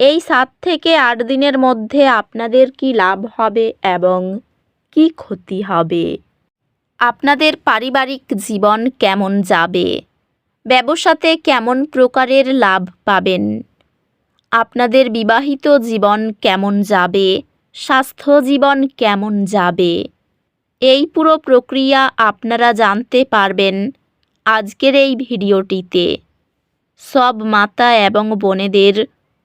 এই সাত থেকে আট দিনের মধ্যে আপনাদের কি লাভ হবে এবং কি ক্ষতি হবে? আপনাদের পারিবারিক জীবন কেমন যাবে? ব্যবসাতে কেমন প্রকারের লাভ পাবেন? আপনাদের বিবাহিত জীবন কেমন যাবে? স্বাস্থ্য জীবন কেমন যাবে? এই পুরো প্রক্রিয়া আপনারা জানতে পারবেন আজকের এই ভিডিওটিতে। সব মাতা এবং বোনেদের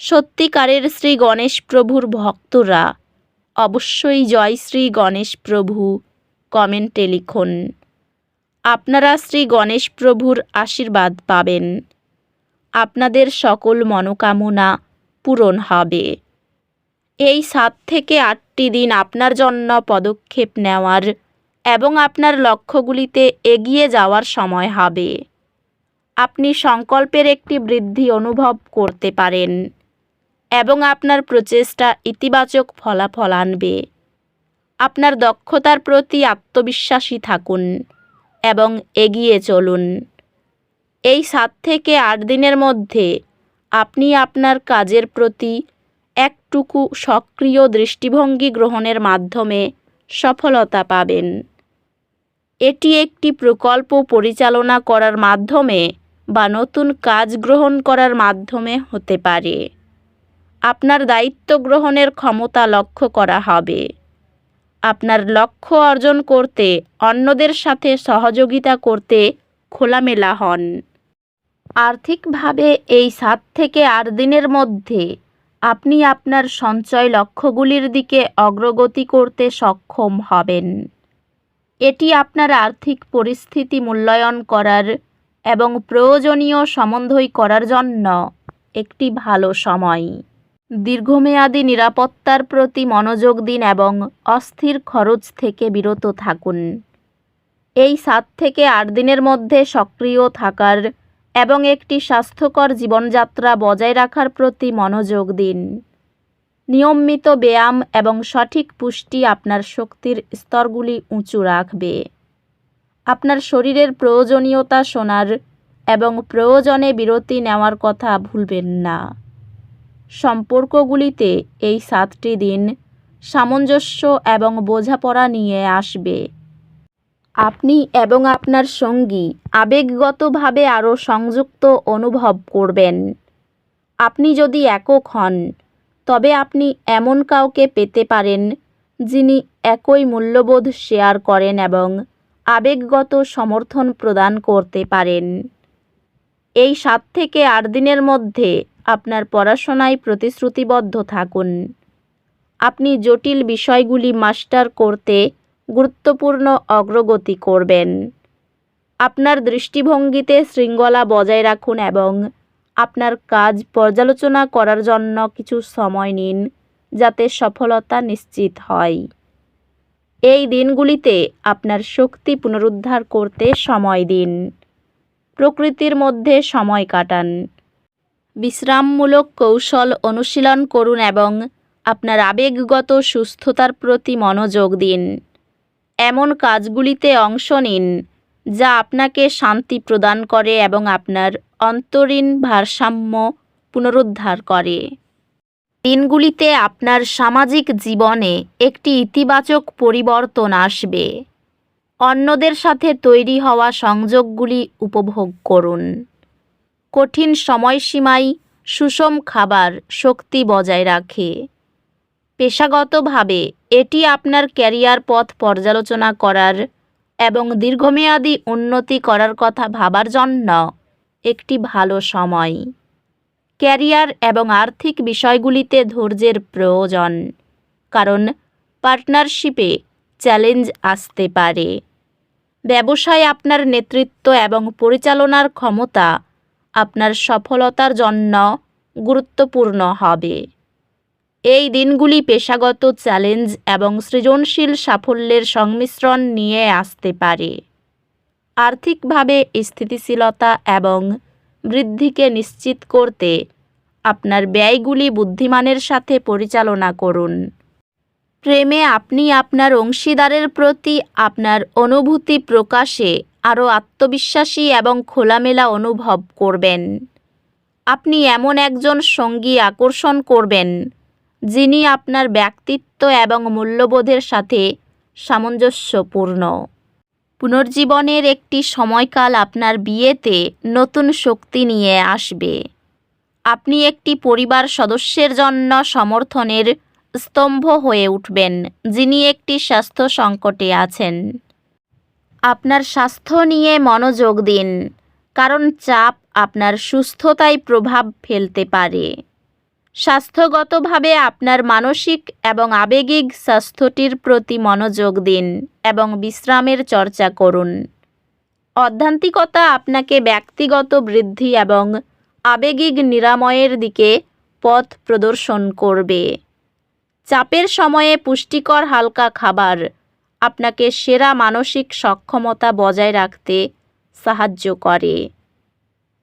সত্যিকারের শ্রী গণেশ প্রভুর ভক্তরা অবশ্যই জয় শ্রী গণেশ প্রভু কমেন্টে লিখুন। আপনারা শ্রী গণেশ প্রভুর আশীর্বাদ পাবেন। আপনাদের সকল মনোকামনা পূরণ হবে। এই সাত থেকে আটটি দিন আপনার জন্য পদক্ষেপ নেওয়ার এবং আপনার লক্ষ্যগুলিতে এগিয়ে যাওয়ার সময় হবে। আপনি সংকল্পের একটি বৃদ্ধি অনুভব করতে পারেন। এবং আপনার প্রচেষ্টা ইতিবাচক ফলাফল আনবে। আপনার দক্ষতার প্রতি আত্মবিশ্বাসী থাকুন এবং এগিয়ে চলুন। এই সাত থেকে আট দিনের মধ্যে আপনি আপনার কাজের প্রতি একটুকু সক্রিয় দৃষ্টিভঙ্গি গ্রহণের মাধ্যমে সফলতা পাবেন। এটি একটি প্রকল্প পরিচালনা করার মাধ্যমে বা নতুন কাজ গ্রহণ করার মাধ্যমে হতে পারে। আপনার দায়িত্ব গ্রহণের ক্ষমতা লক্ষ্য করা হবে। আপনার লক্ষ্য অর্জন করতে, অন্যদের সাথে সহযোগিতা করতে খোলামেলা হন। আর্থিকভাবে এই সাত থেকে আট দিনের মধ্যে আপনি আপনার সঞ্চয় লক্ষ্যগুলির দিকে অগ্রগতি করতে সক্ষম হবেন। এটি আপনার আর্থিক পরিস্থিতি মূল্যায়ন করার এবং প্রয়োজনীয় সমন্বয় করার জন্য একটি ভালো সময়। দীর্ঘমেয়াদী নিরাপত্তার প্রতি মনোযোগ দিন এবং অস্থির খরচ থেকে বিরত থাকুন। এই সাত থেকে আট দিনের মধ্যে সক্রিয় থাকার এবং একটি স্বাস্থ্যকর জীবনযাত্রা বজায় রাখার প্রতি মনোযোগ দিন। নিয়মিত ব্যায়াম এবং সঠিক পুষ্টি আপনার শক্তির স্তরগুলি উঁচু রাখবে। আপনার শরীরের প্রয়োজনীয়তা শোনার এবং প্রয়োজনে বিরতি নেওয়ার কথা ভুলবেন না। সম্পর্কগুলিতে এই সাতটি দিন সামঞ্জস্য এবং বোঝাপড়া নিয়ে আসবে। আপনি এবং আপনার সঙ্গী আবেগগতভাবে আরও সংযুক্ত অনুভব করবেন। আপনি যদি একক হন, তবে আপনি এমন কাউকে পেতে পারেন যিনি একই মূল্যবোধ শেয়ার করেন এবং আবেগগত সমর্থন প্রদান করতে পারেন। এই সাত থেকে আট দিনের মধ্যে আপনার পড়াশোনায় প্রতিশ্রুতিবদ্ধ থাকুন। আপনি জটিল বিষয়গুলি মাস্টার করতে গুরুত্বপূর্ণ অগ্রগতি করবেন। আপনার দৃষ্টিভঙ্গিতে শৃঙ্খলা বজায় রাখুন এবং আপনার কাজ পর্যালোচনা করার জন্য কিছু সময় নিন, যাতে সফলতা নিশ্চিত হয়। এই দিনগুলিতে আপনার শক্তি পুনরুদ্ধার করতে সময় দিন। প্রকৃতির মধ্যে সময় কাটান। বিশ্রামমূলক কৌশল অনুশীলন করুন এবং আপনার আবেগগত সুস্থতার প্রতি মনোযোগ দিন। এমন কাজগুলিতে অংশ নিন, যা আপনাকে শান্তি প্রদান করে এবং আপনার অন্তরীণ ভারসাম্য পুনরুদ্ধার করে। দিনগুলিতে আপনার সামাজিক জীবনে একটি ইতিবাচক পরিবর্তন আসবে। অন্যদের সাথে তৈরি হওয়া সংযোগগুলি উপভোগ করুন। কঠিন সময়সীমায় সুষম খাবার শক্তি বজায় রাখে। পেশাগতভাবে এটি আপনার ক্যারিয়ার পথ পর্যালোচনা করার এবং দীর্ঘমেয়াদী উন্নতি করার কথা ভাবার জন্য একটি ভালো সময়। ক্যারিয়ার এবং আর্থিক বিষয়গুলিতে ধৈর্যের প্রয়োজন, কারণ পার্টনারশিপে চ্যালেঞ্জ আসতে পারে। ব্যবসায় আপনার নেতৃত্ব এবং পরিচালনার ক্ষমতা আপনার সফলতার জন্য গুরুত্বপূর্ণ হবে। এই দিনগুলি পেশাগত চ্যালেঞ্জ এবং সৃজনশীল সাফল্যের সংমিশ্রণ নিয়ে আসতে পারে। আর্থিকভাবে স্থিতিশীলতা এবং বৃদ্ধিকে নিশ্চিত করতে আপনার ব্যয়গুলি বুদ্ধিমানের সাথে পরিচালনা করুন। প্রেমে আপনি আপনার অংশীদারের প্রতি আপনার অনুভূতি প্রকাশে আরও আত্মবিশ্বাসী এবং খোলামেলা অনুভব করবেন। আপনি এমন একজন সঙ্গী আকর্ষণ করবেন, যিনি আপনার ব্যক্তিত্ব এবং মূল্যবোধের সাথে সামঞ্জস্যপূর্ণ। পুনর্জীবনের একটি সময়কাল আপনার বিয়েতে নতুন শক্তি নিয়ে আসবে। আপনি একটি পরিবার সদস্যের জন্য সমর্থনের স্তম্ভ হয়ে উঠবেন, যিনি একটি স্বাস্থ্য সংকটে আছেন। আপনার স্বাস্থ্য নিয়ে মনোযোগ দিন, কারণ চাপ আপনার সুস্থতায় প্রভাব ফেলতে পারে। স্বাস্থ্যগতভাবে আপনার মানসিক এবং আবেগিক স্বাস্থ্যটির প্রতি মনোযোগ দিন এবং বিশ্রামের চর্চা করুন। অধ্যান্তিকতা আপনাকে ব্যক্তিগত বৃদ্ধি এবং আবেগিক নিরাময়ের দিকে পথ প্রদর্শন করবে। চাপের সময়ে পুষ্টিকর হালকা খাবার, আপনাকে সেরা মানসিক সক্ষমতা বজায় রাখতে সাহায্য করে।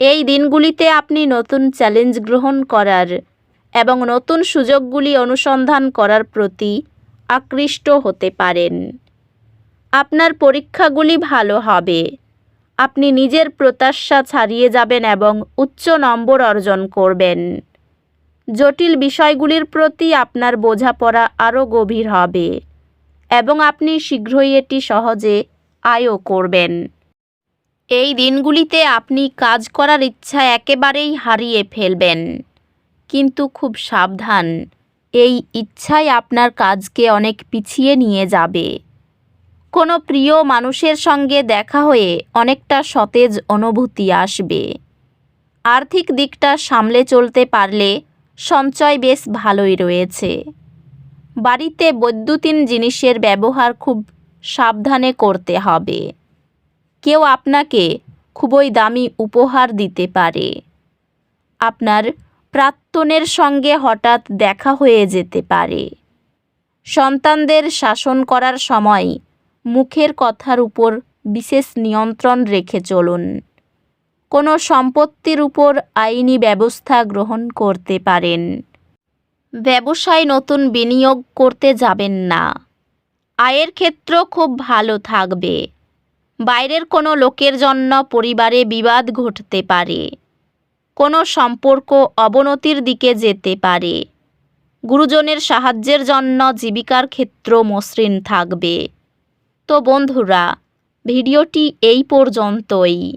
এই দিনগুলিতে আপনি নতুন চ্যালেঞ্জ গ্রহণ করার এবং নতুন সুযোগগুলি অনুসন্ধান করার প্রতি আকৃষ্ট হতে পারেন। আপনার পরীক্ষাগুলি ভালো হবে। আপনি নিজের প্রত্যাশা ছাড়িয়ে যাবেন এবং উচ্চ নম্বর অর্জন করবেন। জটিল বিষয়গুলির প্রতি আপনার বোঝাপড়া আরও গভীর হবে এবং আপনি শীঘ্রই এটি সহজে আয়ও করবেন। এই দিনগুলিতে আপনি কাজ করার ইচ্ছা একেবারেই হারিয়ে ফেলবেন, কিন্তু খুব সাবধান, এই ইচ্ছাই আপনার কাজকে অনেক পিছিয়ে নিয়ে যাবে। কোনো প্রিয় মানুষের সঙ্গে দেখা হয়ে অনেকটা সতেজ অনুভূতি আসবে। আর্থিক দিকটা সামলে চলতে পারলে সঞ্চয় বেশ ভালোই রয়েছে। বাড়িতে বৈদ্যুতিন জিনিসের ব্যবহার খুব সাবধানে করতে হবে। কেউ আপনাকে খুবই দামি উপহার দিতে পারে। আপনার প্রাক্তনের সঙ্গে হঠাৎ দেখা হয়ে যেতে পারে। সন্তানদের শাসন করার সময় মুখের কথার উপর বিশেষ নিয়ন্ত্রণ রেখে চলুন। কোনো সম্পত্তির উপর আইনি ব্যবস্থা গ্রহণ করতে পারেন। ব্যবসায় নতুন বিনিয়োগ করতে যাবেন না। আয়ের ক্ষেত্র খুব ভালো থাকবে। বাইরের কোনো লোকের জন্য পরিবারে বিবাদ ঘটতে পারে। কোনো সম্পর্ক অবনতির দিকে যেতে পারে। গুরুজনের সাহায্যের জন্য জীবিকার ক্ষেত্র মসৃণ থাকবে। তো বন্ধুরা, ভিডিওটি এই পর্যন্তই।